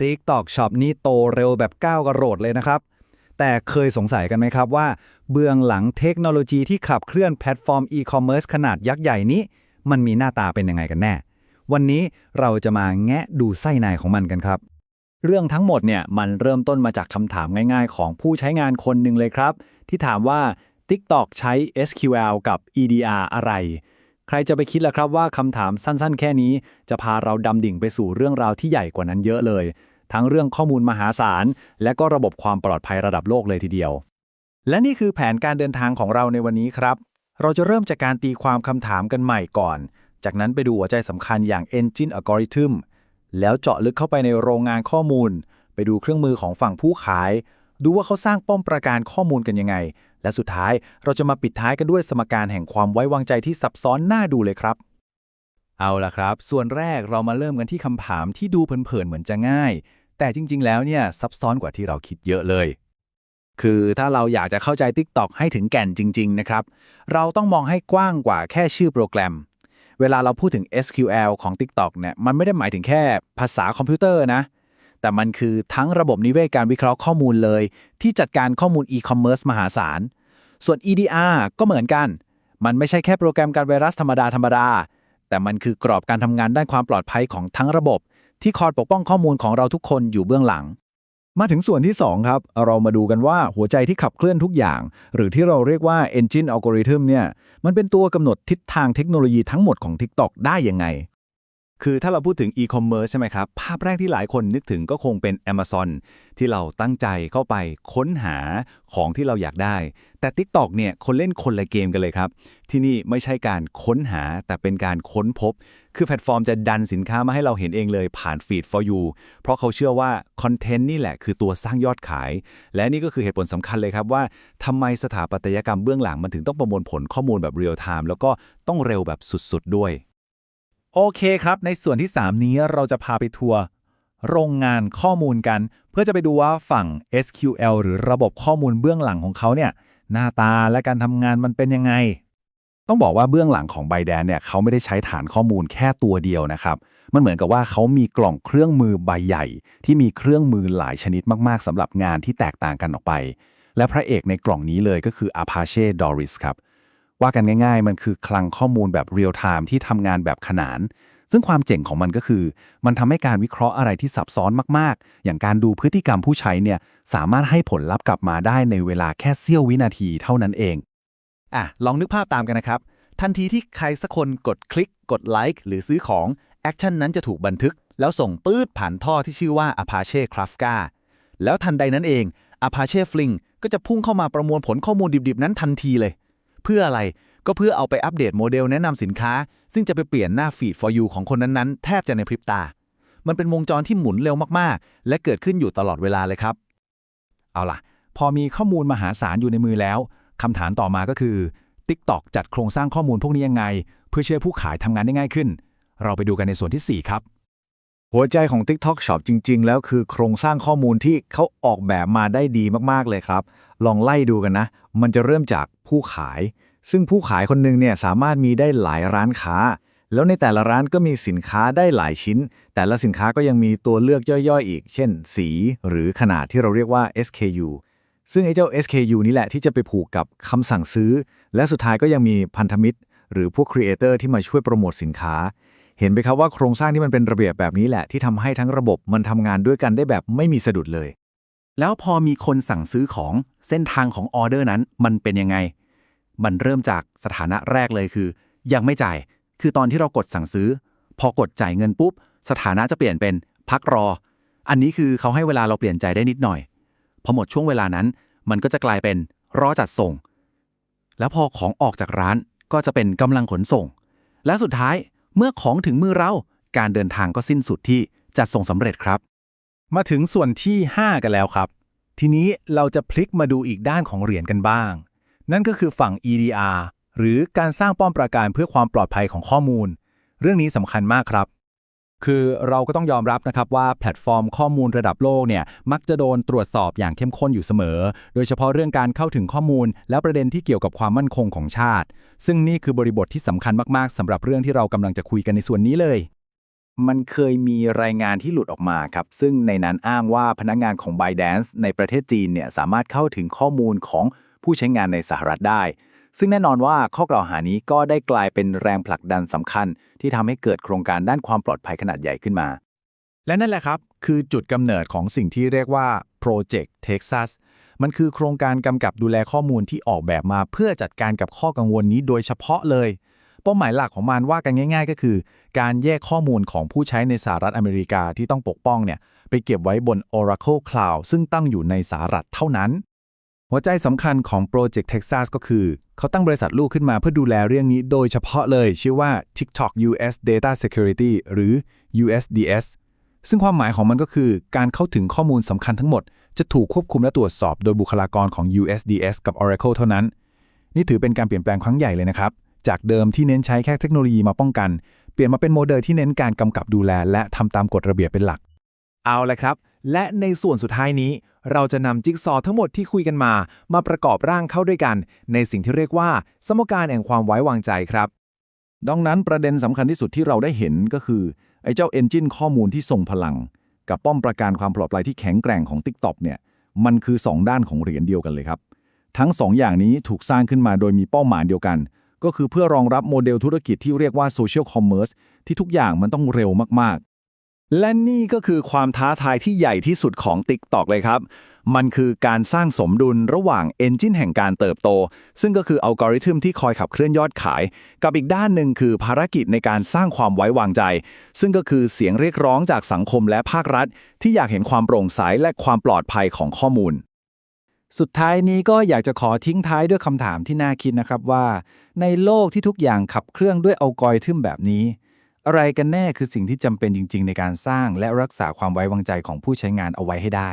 TikTok Shop นี่โตเร็วแบบก้าวกระโดดเลยนะครับ แต่เคยสงสัยกันไหมครับว่า เบื้องหลังเทคโนโลยีที่ขับเคลื่อนแพลตฟอร์มอีคอมเมิร์ซขนาดยักษ์ใหญ่นี้ มันมีหน้าตาเป็นยังไงกันแน่ วันนี้เราจะมาแงะดูไส้ในของมันกันครับ เรื่องทั้งหมดเนี่ยมันเริ่มต้นมาจากคำถามง่าย ๆ ของผู้ใช้งานคนหนึ่งเลยครับ ที่ถามว่า TikTok ใช้ SQL กับ EDR อะไร ใครจะไปคิดล่ะครับว่าคำถามสั้นๆ แค่นี้ จะพาเราดำดิ่งไปสู่เรื่องราวที่ใหญ่กว่านั้นเยอะเลย ทั้งเรื่องข้อมูลมหาศาล และก็ระบบความปลอดภัยระดับโลกเลยทีเดียว และนี่คือแผนการเดินทางของเราในวันนี้ครับ เราจะเริ่มจากการตีความคำถามกันใหม่ก่อน จากนั้นไปดูหัวใจสำคัญอย่าง Engine Algorithm แล้วเจาะลึกเข้าไปในโรงงานข้อมูล ไปดูเครื่องมือของฝั่งผู้ขาย ดูว่าเขาสร้างป้อมประการข้อมูลกันยังไง และสุดท้ายเราจะมาปิดท้ายกันด้วยสมการแห่งความไว้วางใจที่ซับซ้อนน่าดูเลยครับ เอาล่ะครับ ส่วนแรกเรามาเริ่มกันที่คำถามที่ดูเผินๆเหมือนจะง่าย แต่จริง ๆ แล้วเนี่ยซับซ้อนกว่าที่เราคิดเยอะเลย คือถ้าเราอยากจะเข้าใจ TikTok ให้ถึงแก่นจริง ๆ นะครับ เราต้องมองให้กว้างกว่าแค่ชื่อโปรแกรม เวลาเราพูดถึง SQL ของ TikTok เนี่ยมันไม่ได้หมายถึงแค่ภาษาคอมพิวเตอร์นะ แต่มันคือทั้งระบบนิเวศการวิเคราะห์ข้อมูลเลย ที่จัดการข้อมูล e-commerce มหาศาล ส่วน EDR ก็เหมือนกัน มันไม่ใช่แค่โปรแกรมการไวรัสธรรมดาธรรมดา แต่มันคือกรอบการทำงานด้านความปลอดภัยของทั้งระบบ ที่คอยปกป้องข้อมูลของเราทุกคนอยู่เบื้องหลัง มาถึงส่วนที่ 2 ครับ เรามาดูกันว่าหัวใจที่ขับเคลื่อนทุกอย่าง หรือที่เราเรียกว่า Engine Algorithm เนี่ย มันเป็นตัวกำหนดทิศทางเทคโนโลยีทั้งหมดของ TikTok ได้ยังไง คือถ้าเราพูดถึง e-commerce ใช่ไหมครับ ภาพแรกที่หลายคนนึกถึงก็คงเป็น Amazon ที่เราตั้งใจเข้าไปค้นหาของที่เราอยากได้ แต่ TikTok เนี่ยคนเล่นคนละเกมกันเลยครับ ที่นี่ไม่ใช่การค้นหาแต่เป็นการค้นพบ คือแพลตฟอร์มจะดันสินค้ามาให้เราเห็นเองเลยผ่าน Feed for you เพราะเขาเชื่อว่าคอนเทนต์นี่แหละคือตัวสร้างยอดขาย และนี่ก็คือเหตุผลสำคัญเลยครับว่าทำไมสถาปัตยกรรมเบื้องหลังมันถึงต้องประมวลผลข้อมูลแบบเรียลไทม์แล้วก็ต้องเร็วแบบสุดๆด้วย โอเคครับ ในส่วนที่ 3 นี้เราจะพาไปทัวร์โรงงานข้อมูลกัน เพื่อจะไปดูว่าฝั่ง SQL หรือระบบข้อมูลเบื้องหลังของเขาเนี่ยหน้าตาและการทำงานมันเป็นยังไง ต้องบอกว่าเบื้องหลังของ b บแดนเนี่ยเขาไม่ได้ใช้ฐานข้อมูลแค่ตัวเดียวนะครับ มันเหมือนกับว่าเขามีกล่องเครื่องมือใบใหญ่ ที่มีเครื่องมือหลายชนิดมากๆสำหรับงานที่แตกต่างกันออกไป และพระเอกในกล่องนี้เลยก็คือ Apache Doris ครับ ว่ากันง่ายๆ มันคือคลังข้อมูลแบบเรียลไทม์ที่ทำงานแบบขนาน ซึ่งความเจ๋งของมันก็คือ มันทำให้การวิเคราะห์อะไรที่ซับซ้อนมากๆ อย่างการดูพฤติกรรมผู้ใช้เนี่ยสามารถให้ผลลัพธ์กลับมาได้ในเวลาแค่เสี้ยววินาทีเท่านั้นเองอะลองนึกภาพตามกันนะครับ ทันทีที่ใครสักคนกดคลิก กดไลค์หรือซื้อของแอคชั่นนั้นจะถูกบันทึก แล้วส่งปืดผ่านท่อที่ชื่อว่า Apache Kafka แล้วทันใดนั้นเอง Apache Flink ก็จะพุ่งเข้ามาประมวลผลข้อมูลดิบๆ นั้นทันทีเลย เพื่ออะไร ก็เพื่อเอาไปอัปเดตโมเดลแนะนำสินค้า ซึ่งจะไปเปลี่ยนหน้า Feed for you ของคนนั้นๆ แทบจะในพริบตา มันเป็นวงจรที่หมุนเร็วมากๆ และเกิดขึ้นอยู่ตลอดเวลาเลยครับ เอาล่ะ พอมีข้อมูลมหาศาลอยู่ในมือแล้วคำถามต่อมาก็คือ TikTok จัดโครงสร้างข้อมูลพวกนี้ยังไง เพื่อช่วยผู้ขายทำงานได้ง่ายขึ้น เราไปดูกันในส่วนที่ 4 ครับ หัวใจของ TikTok Shop จริง ๆ แล้วคือโครงสร้างข้อมูลที่เขาออกแบบมาได้ดีมากๆเลยครับ ลองไล่ดูกันนะ มันจะเริ่มจากผู้ขาย ซึ่งผู้ขายคนหนึ่งเนี่ยสามารถมีได้หลายร้านค้า แล้วในแต่ละร้านก็มีสินค้าได้หลายชิ้น แต่ละสินค้าก็ยังมีตัวเลือกย่อยๆ อีก เช่น สี หรือขนาดที่เราเรียกว่า SKU ซึ่งไอ้เจ้า SKU นี้แหละที่จะไปผูกกับคำสั่งซื้อ และสุดท้ายก็ยังมีพันธมิตร หรือพวกครีเอเตอร์ที่มาช่วยโปรโมทสินค้า เห็นไหมครับว่าโครงสร้างที่มันเป็นระเบียบแบบนี้แหละที่ทำให้ทั้งระบบมันทำงานด้วยกันได้แบบไม่มีสะดุดเลย แล้วพอมีคนสั่งซื้อของเส้นทางของออเดอร์นั้น มันเป็นยังไง มันเริ่มจากสถานะแรกเลยคือ ยังไม่จ่าย คือตอนที่เรากดสั่งซื้อ พอกดจ่ายเงินปุ๊บ สถานะจะเปลี่ยนเป็นพักรอ อันนี้คือเขาให้เวลาเราเปลี่ยนใจได้นิดหน่อย พอหมดช่วงเวลานั้น มันก็จะกลายเป็นรอจัดส่ง แล้วพอของออกจากร้านก็จะเป็นกำลังขนส่ง และสุดท้าย เมื่อของถึงมือเรา การเดินทางก็สิ้นสุดที่จัดส่งสำเร็จครับ มาถึงส่วนที่ 5 กันแล้วครับ ทีนี้เราจะพลิกมาดูอีกด้านของเหรียญกันบ้าง นั่นก็คือฝั่ง EDR หรือการสร้างป้อมปราการเพื่อความปลอดภัยของข้อมูล เรื่องนี้สำคัญมากครับ คือเราก็ต้องยอมรับนะครับว่าแพลตฟอร์มข้อมูลระดับโลกเนี่ยมักจะโดนตรวจสอบอย่างเข้มข้นอยู่เสมอ โดยเฉพาะเรื่องการเข้าถึงข้อมูล และประเด็นที่เกี่ยวกับความมั่นคงของชาติ ซึ่งนี่คือบริบทที่สำคัญมากๆสำหรับเรื่องที่เรากำลังจะคุยกันในส่วนนี้เลย มันเคยมีรายงานที่หลุดออกมาครับ ซึ่งในนั้นอ้างว่าพนักงานของ b y d a n c e ในประเทศจีนเนี่ยสามารถเข้าถึงข้อมูลของผู้ใช้งานในสหรัฐได้ ซึ่งแน่นอนว่าข้อกล่าวหานี้ก็ได้กลายเป็นแรงผลักดันสำคัญ ที่ทำให้เกิดโครงการด้านความปลอดภัยขนาดใหญ่ขึ้นมา และนั่นแหละครับ คือจุดกำเนิดของสิ่งที่เรียกว่า Project Texas มันคือโครงการกำกับดูแลข้อมูลที่ออกแบบมาเพื่อจัดการกับข้อกังวลนี้โดยเฉพาะเลย เป้าหมายหลักของมันว่ากันง่าย ๆ ก็คือ การแยกข้อมูลของผู้ใช้ในสหรัฐอเมริกาที่ต้องปกป้องเนี่ยไปเก็บไว้บน Oracle Cloud ซึ่งตั้งอยู่ในสหรัฐเท่านั้น หัวใจสำคัญของ Project Texas ก็คือ เขาตั้งบริษัทลูกขึ้นมาเพื่อดูแลเรื่องนี้โดยเฉพาะเลย ชื่อว่า TikTok US Data Security หรือ USDS ซึ่งความหมายของมันก็คือ การเข้าถึงข้อมูลสำคัญทั้งหมด จะถูกควบคุมและตรวจสอบโดยบุคลากรของ USDS กับ Oracle เท่านั้น นี่ถือเป็นการเปลี่ยนแปลงครั้งใหญ่เลยนะครับ จากเดิมที่เน้นใช้แค่เทคโนโลยีมาป้องกัน เปลี่ยนมาเป็นโมเดลที่เน้นการกำกับดูแล และทำตามกฎระเบียบเป็นหลัก เอาละครับ และในส่วนสุดท้ายนี้ เราจะนำจิ๊กซอว์ทั้งหมดที่คุยกันมา มาประกอบร่างเข้าด้วยกัน ในสิ่งที่เรียกว่า สมการแห่งความไว้วางใจครับ ดังนั้นประเด็นสำคัญที่สุดที่เราได้เห็นก็คือ ไอ้เจ้า Engine ข้อมูลที่ทรงพลัง กับป้อมประการความปลอดภัยที่แข็งแกร่งของ TikTok เนี่ยมันคือ 2 ด้านของเหรียญเดียวกันเลยครับ ทั้ง 2 อย่างนี้ถูกสร้างขึ้นมาโดยมีเป้าหมายเดียวกัน ก็คือเพื่อรองรับโมเดลธุรกิจที่เรียกว่า Social Commerce ที่ทุกอย่างมันต้องเร็วมาก และนี่ก็คือความท้าทายที่ใหญ่ที่สุดของ TikTok เลยครับ มันคือการสร้างสมดุลระหว่าง Engine แห่งการเติบโต ซึ่งก็คืออัลกอริทึมที่คอยขับเคลื่อนยอดขาย กับอีกด้านหนึ่งคือภารกิจในการสร้างความไว้วางใจ ซึ่งก็คือเสียงเรียกร้องจากสังคมและภาครัฐ ที่อยากเห็นความโปร่งใสและความปลอดภัยของข้อมูล สุดท้ายนี้ก็อยากจะขอทิ้งท้ายด้วยคำถามที่น่าคิดนะครับว่า ในโลกที่ทุกอย่างขับเครื่องด้วยอัลกอริทึมแบบนี้ อะไรกันแน่คือสิ่งที่จำเป็นจริง ๆ ในการสร้างและรักษาความไว้วางใจของผู้ใช้งานเอาไว้ให้ได้